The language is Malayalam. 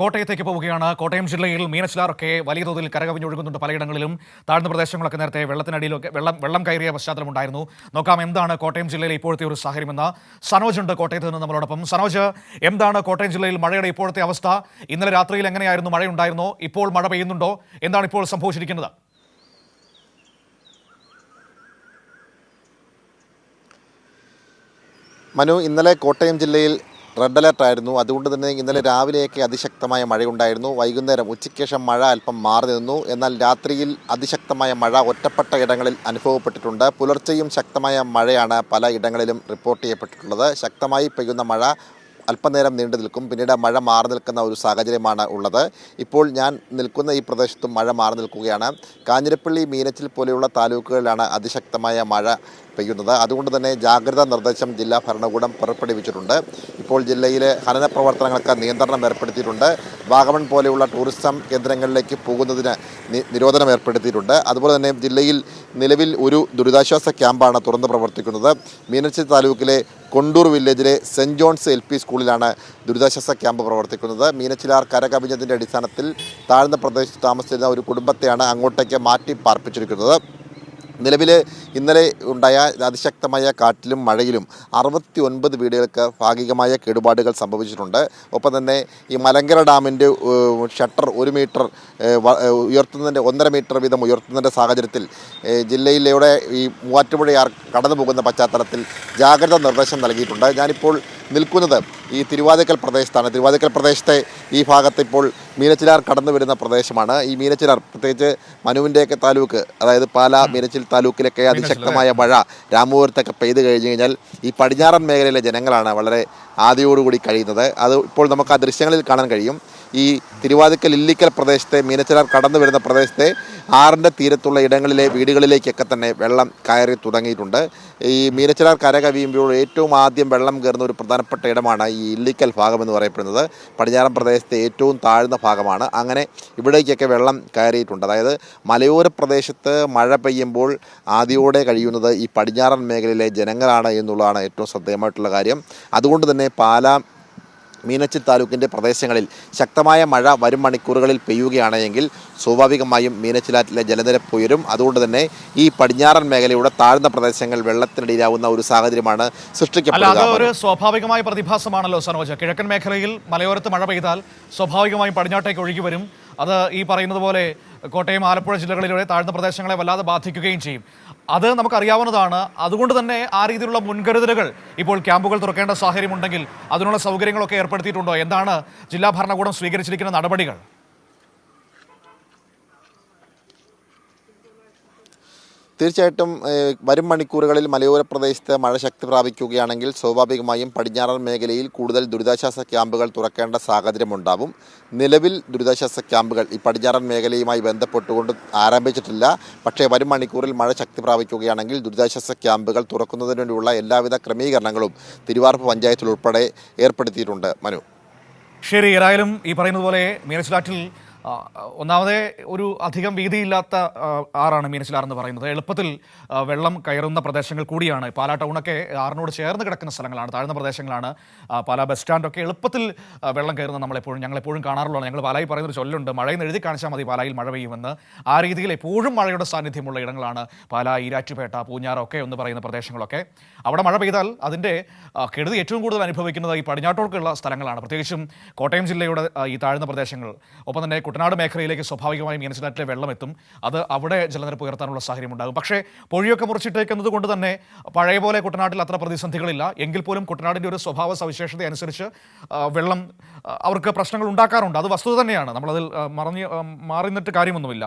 കോട്ടയത്തേക്ക് പോവുകയാണ്. കോട്ടയം ജില്ലയിൽ മീനച്ചിലാറൊക്കെ വലിയ തോതിൽ കരകവിഞ്ഞൊഴുകുന്നുണ്ട് പലയിടങ്ങളിലും. താഴ്ന്ന പ്രദേശങ്ങളൊക്കെ നേരത്തെ വെള്ളത്തിനടിയിലൊക്കെ വെള്ളം വെള്ളം കയറിയ പശ്ചാത്തലമുണ്ടായിരുന്നു നോക്കാം എന്താണ് കോട്ടയം ജില്ലയിലെ ഇപ്പോഴത്തെ ഒരു സാഹചര്യമെന്ന്. സനോജ് ഉണ്ട് കോട്ടയത്ത് നിന്ന് നമ്മളോടൊപ്പം. സനോജ് എന്താണ് കോട്ടയം ജില്ലയിൽ മഴയുടെ ഇപ്പോഴത്തെ അവസ്ഥ? ഇന്നലെ രാത്രിയിൽ എങ്ങനെയായിരുന്നു മഴയുണ്ടായിരുന്നോ? ഇപ്പോൾ മഴ പെയ്യുന്നുണ്ടോ? എന്താണ് ഇപ്പോൾ സംഭവിച്ചിരിക്കുന്നത്? മനു ഇന്നലെ കോട്ടയം ജില്ലയിൽ റെഡ് അലർട്ട് ആയിരുന്നു. അതുകൊണ്ട് തന്നെ ഇന്നലെ രാവിലെയൊക്കെ അതിശക്തമായ മഴയുണ്ടായിരുന്നു. വൈകുന്നേരം ഉച്ചയ്ക്ക് ശേഷം മഴ അല്പം മാറി നിന്നു. എന്നാൽ രാത്രിയിൽ അതിശക്തമായ മഴ ഒറ്റപ്പെട്ട ഇടങ്ങളിൽ അനുഭവപ്പെട്ടിട്ടുണ്ട്. പുലർച്ചെയും ശക്തമായ മഴയാണ് പല ഇടങ്ങളിലും റിപ്പോർട്ട് ചെയ്യപ്പെട്ടിട്ടുള്ളത്. ശക്തമായി പെയ്യുന്ന മഴ അല്പനേരം നീണ്ടു നിൽക്കും. പിന്നീട് മഴ മാറി നിൽക്കുന്ന ഒരു സാഹചര്യമാണ് ഉള്ളത്. ഇപ്പോൾ ഞാൻ നിൽക്കുന്ന ഈ പ്രദേശത്തും മഴ മാറി നിൽക്കുകയാണ്. കാഞ്ഞിരപ്പള്ളി മീനച്ചിൽ പോലെയുള്ള താലൂക്കുകളിലാണ് അതിശക്തമായ മഴ പെയ്യുന്നത്. അതുകൊണ്ട് തന്നെ ജാഗ്രതാ നിർദ്ദേശം ജില്ലാ ഭരണകൂടം പുറപ്പെടുവിച്ചിട്ടുണ്ട്. ഇപ്പോൾ ജില്ലയിലെ ഖനന പ്രവർത്തനങ്ങൾക്ക് നിയന്ത്രണം ഏർപ്പെടുത്തിയിട്ടുണ്ട്. വാഗമൺ പോലെയുള്ള ടൂറിസം കേന്ദ്രങ്ങളിലേക്ക് പോകുന്നതിന് നിരോധനം ഏർപ്പെടുത്തിയിട്ടുണ്ട്. അതുപോലെ തന്നെ ജില്ലയിൽ നിലവിൽ ഒരു ദുരിതാശ്വാസ ക്യാമ്പാണ് തുറന്ന് പ്രവർത്തിക്കുന്നത്. മീനച്ചിൽ താലൂക്കിലെ കൊണ്ടൂർ വില്ലേജിലെ സെന്റ് ജോൺസ് എൽ പി സ്കൂളിലാണ് ദുരിതാശ്വാസ ക്യാമ്പ് പ്രവർത്തിക്കുന്നത്. മീനച്ചിലാർ കരകവിഞ്ഞതിന്റെ അടിസ്ഥാനത്തിൽ താഴ്ന്ന പ്രദേശത്ത് താമസിച്ചിരുന്ന ഒരു കുടുംബത്തെയാണ് അങ്ങോട്ടേക്ക് മാറ്റി പാർപ്പിച്ചിരിക്കുന്നത് നിലവിൽ ഇന്നലെ ഉണ്ടായ അതിശക്തമായ കാറ്റിലും മഴയിലും അറുപത്തി ഒൻപത് വീടുകൾക്ക് ഭാഗികമായ കേടുപാടുകൾ സംഭവിച്ചിട്ടുണ്ട്. ഒപ്പം തന്നെ ഈ മലങ്കര ഡാമിന്റെ ഷട്ടർ ഒരു മീറ്റർ ഉയർത്തുന്നതിന്റെ ഒന്നര മീറ്റർ വീതം ഉയർത്തുന്നതിന്റെ സാഹചര്യത്തിൽ ജില്ലയിലൂടെ ഈ മൂവാറ്റുപുഴയാർ കടന്നു പോകുന്ന പശ്ചാത്തലത്തിൽ ജാഗ്രതാ നിർദ്ദേശം നൽകിയിട്ടുണ്ട്. ഞാനിപ്പോൾ നിൽക്കുന്നത് ഈ തിരുവാതിക്കൽ പ്രദേശത്താണ്. തിരുവാതിക്കൽ പ്രദേശത്തെ ഈ ഭാഗത്ത് ഇപ്പോൾ മീനച്ചിലാർ കടന്നു വരുന്ന പ്രദേശമാണ്. ഈ മീനച്ചിലാർ പ്രത്യേകിച്ച് മനുവിന്റെയൊക്കെ താലൂക്ക് അതായത് പാല മീനച്ചിൽ താലൂക്കിലൊക്കെ അതിശക്തമായ മഴ രാമപുരത്തൊക്കെ പെയ്ത് കഴിഞ്ഞ് കഴിഞ്ഞാൽ ഈ പടിഞ്ഞാറൻ മേഖലയിലെ ജനങ്ങളാണ് വളരെ ആദ്യയോടുകൂടി കഴിയുന്നത്. അത് ഇപ്പോൾ നമുക്ക് ആ ദൃശ്യങ്ങളിൽ കാണാൻ കഴിയും. ഈ തിരുവാതിക്കൽ ഇല്ലിക്കൽ പ്രദേശത്തെ മീനച്ചിലാർ കടന്നു വരുന്ന പ്രദേശത്തെ ആറിന്റെ തീരത്തുള്ള ഇടങ്ങളിലെ വീടുകളിലേക്കൊക്കെ തന്നെ വെള്ളം കയറി തുടങ്ങിയിട്ടുണ്ട്. ഈ മീനച്ചിലാർ കര കവിയുമ്പോൾ ഏറ്റവും ആദ്യം വെള്ളം കയറുന്ന ഒരു പ്രധാനപ്പെട്ട ഇടമാണ് ഈ ഇല്ലിക്കൽ ഭാഗം എന്ന് പറയപ്പെടുന്നത്. പടിഞ്ഞാറൻ പ്രദേശത്തെ ഏറ്റവും താഴ്ന്ന ഭാഗമാണ്. അങ്ങനെ ഇവിടേക്കൊക്കെ വെള്ളം കയറിയിട്ടുണ്ട്. അതായത് മലയോര പ്രദേശത്ത് മഴ പെയ്യുമ്പോൾ ആദ്യോടെ കഴിയുന്നത് ഈ പടിഞ്ഞാറൻ മേഖലയിലെ ജനങ്ങളാണ് എന്നുള്ളതാണ് ഏറ്റവും ശ്രദ്ധേയമായിട്ടുള്ള കാര്യം. അതുകൊണ്ട് തന്നെ പാലാ മീനച്ചിൽ താലൂക്കിന്റെ പ്രദേശങ്ങളിൽ ശക്തമായ മഴ വരും മണിക്കൂറുകളിൽ പെയ്യുകയാണെങ്കിൽ സ്വാഭാവികമായും മീനച്ചിലാറ്റിലെ ജലനിരപ്പ് ഉയരും. അതുകൊണ്ട് തന്നെ ഈ പടിഞ്ഞാറൻ മേഖലയുടെ താഴ്ന്ന പ്രദേശങ്ങൾ വെള്ളത്തിനടിയിലാവുന്ന ഒരു സാഹചര്യമാണ് സൃഷ്ടിക്കപ്പെടുക ഒരു സ്വാഭാവികമായ പ്രതിഭാസമാണല്ലോ സനോജ. കിഴക്കൻ മേഖലയിൽ മലയോരത്ത് മഴ പെയ്താൽ സ്വാഭാവികമായും പടിഞ്ഞാട്ടേക്ക് ഒഴുകി വരും. അത് ഈ പറയുന്നത് പോലെ കോട്ടയം ആലപ്പുഴ ജില്ലകളിലൂടെ താഴ്ന്ന പ്രദേശങ്ങളെ വല്ലാതെ ബാധിക്കുകയും ചെയ്യും. അത് നമുക്കറിയാവുന്നതാണ്. അതുകൊണ്ട് തന്നെ ആ രീതിയിലുള്ള മുൻകരുതലുകൾ ഇപ്പോൾ ക്യാമ്പുകൾ തുറക്കേണ്ട സാഹചര്യമുണ്ടെങ്കിൽ അതിനുള്ള സൗകര്യങ്ങളൊക്കെ ഏർപ്പെടുത്തിയിട്ടുണ്ടോ? എന്താണ് ജില്ലാ ഭരണകൂടം സ്വീകരിച്ചിരിക്കുന്ന നടപടികൾ? തീർച്ചയായിട്ടും വരും മണിക്കൂറുകളിൽ മലയോര പ്രദേശത്ത് മഴ ശക്തി പ്രാപിക്കുകയാണെങ്കിൽ സ്വാഭാവികമായും പടിഞ്ഞാറൻ മേഖലയിൽ കൂടുതൽ ദുരിതാശ്വാസ ക്യാമ്പുകൾ തുറക്കേണ്ട സാഹചര്യമുണ്ടാവും. നിലവിൽ ദുരിതാശ്വാസ ക്യാമ്പുകൾ ഈ പടിഞ്ഞാറൻ മേഖലയുമായി ബന്ധപ്പെട്ടുകൊണ്ട് ആരംഭിച്ചിട്ടില്ല. പക്ഷേ വരും മണിക്കൂറിൽ മഴ ശക്തി പ്രാപിക്കുകയാണെങ്കിൽ ദുരിതാശ്വാസ ക്യാമ്പുകൾ തുറക്കുന്നതിന് വേണ്ടിയുള്ള എല്ലാവിധ ക്രമീകരണങ്ങളും തിരുവാർപ്പ് പഞ്ചായത്തിൽ ഉൾപ്പെടെ ഏർപ്പെടുത്തിയിട്ടുണ്ട്. മനു. ശരി ഏതായാലും ഈ പറയുന്നത് പോലെ മീനച്ചിലാറ്റിൽ ഒന്നാമതെ ഒരു അധികം വീതിയില്ലാത്ത ആറാണ് മീനച്ചിലാർ എന്ന് പറയുന്നത്. എളുപ്പത്തിൽ വെള്ളം കയറുന്ന പ്രദേശങ്ങൾ കൂടിയാണ്. പാലാ ടൗണൊക്കെ ആറിനോട് ചേർന്ന് കിടക്കുന്ന സ്ഥലങ്ങളാണ് താഴ്ന്ന പ്രദേശങ്ങളാണ്. പാലാ ബസ് സ്റ്റാൻഡൊക്കെ എളുപ്പത്തിൽ വെള്ളം കയറുന്ന നമ്മളെപ്പോഴും ഞങ്ങളെപ്പോഴും കാണാറുള്ളതാണ്. ഞങ്ങൾ പാലായി പറയുന്നൊരു ചൊല്ലുണ്ട് മഴയെന്ന് എഴുതി കാണിച്ചാൽ മതി പാലായിൽ മഴ പെയ്യുമെന്ന്. ആ രീതിയിൽ എപ്പോഴും മഴയുടെ സാന്നിധ്യമുള്ള ഇടങ്ങളാണ് പാലാ ഈരാറ്റുപേട്ട പൂഞ്ഞാറൊക്കെ എന്ന് പറയുന്ന പ്രദേശങ്ങളൊക്കെ. അവിടെ മഴ പെയ്താൽ അതിന്റെ കെടുതി ഏറ്റവും കൂടുതൽ അനുഭവിക്കുന്നത് ഈ പടിഞ്ഞാട്ടോട്ടുള്ള സ്ഥലങ്ങളാണ്. പ്രത്യേകിച്ചും കോട്ടയം ജില്ലയുടെ ഈ താഴ്ന്ന പ്രദേശങ്ങൾ. ഒപ്പം തന്നെ കുട്ടനാട് മേഖലയിലേക്ക് സ്വാഭാവികമായും മീനച്ചിലാറ്റിലെ വെള്ളം എത്തും അത് അവിടെ ജലനിരപ്പ് ഉയർത്താനുള്ള സാഹചര്യം ഉണ്ടാകും പക്ഷേ പൊഴിയൊക്കെ മുറിച്ചിട്ടേക്കുന്നത് കൊണ്ട് തന്നെ പഴയ പോലെ കുട്ടനാട്ടിൽ അത്ര പ്രതിസന്ധികളില്ല. എങ്കിൽ പോലും കുട്ടനാടിന്റെ ഒരു സ്വഭാവ സവിശേഷത അനുസരിച്ച് വെള്ളം അവർക്ക് പ്രശ്നങ്ങൾ ഉണ്ടാക്കാറുണ്ട്. അത് വസ്തുത തന്നെയാണ്. നമ്മളതിൽ മറഞ്ഞ് മാറി നിന്നിട്ട് കാര്യമൊന്നുമില്ല.